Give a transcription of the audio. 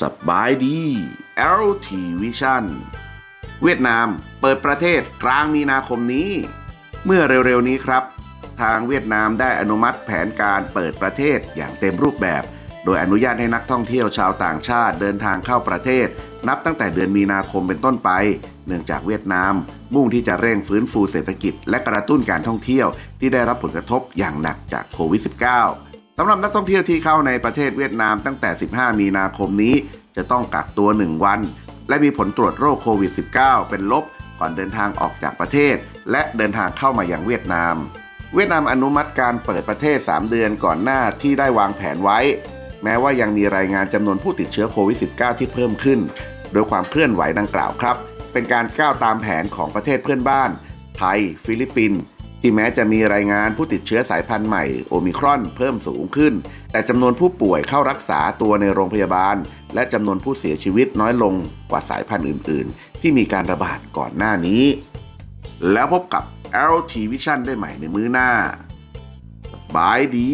สบายดี LT Vision เวียดนามเปิดประเทศกลางมีนาคมนี้ เมื่อเร็วๆนี้ครับ ทางเวียดนามได้อนุมัติแผนการเปิดประเทศอย่างเต็มรูปแบบ โดยอนุญาตให้นักท่องเที่ยวชาวต่างชาติเดินทางเข้าประเทศ นับตั้งแต่เดือนมีนาคมเป็นต้นไป เนื่องจากเวียดนาม มุ่งที่จะเร่งฟื้นฟูเศรษฐกิจ และกระตุ้นการท่องเที่ยวที่ได้รับผลกระทบอย่างหนักจากโควิด -19 สำหรับนักท่องเที่ยวที่เข้าในประเทศเวียดนามตั้งแต่ 15 มีนาคมนี้ จะต้องกักตัว 1 วัน และมีผลตรวจโรคโควิด -19 เป็นลบก่อนเดินทางออกจากประเทศ และเดินทางเข้ามายังเวียดนาม เวียดนามอนุมัติการเปิดประเทศ 3 เดือนก่อนหน้าที่ได้วางแผนไว้ แม้ว่ายังมีรายงานจำนวนผู้ติดเชื้อโควิด -19 ที่เพิ่มขึ้น โดยความเคลื่อนไหวดังกล่าวครับ เป็นการก้าวตามแผนของประเทศเพื่อนบ้าน ไทย ฟิลิปปินส์ที่แม้จะมีรายงานผู้ติดเชื้อสายพันธุ์ใหม่โอมิครอนเพิ่มสูงขึ้น แต่จำนวนผู้ป่วยเข้ารักษาตัวในโรงพยาบาล และจำนวนผู้เสียชีวิตน้อยลงกว่าสายพันธุ์อื่น ๆ ที่มีการระบาดก่อนหน้านี้ แล้วพบกับ LT Vision ได้ใหม่ในมื้อหน้าบายดี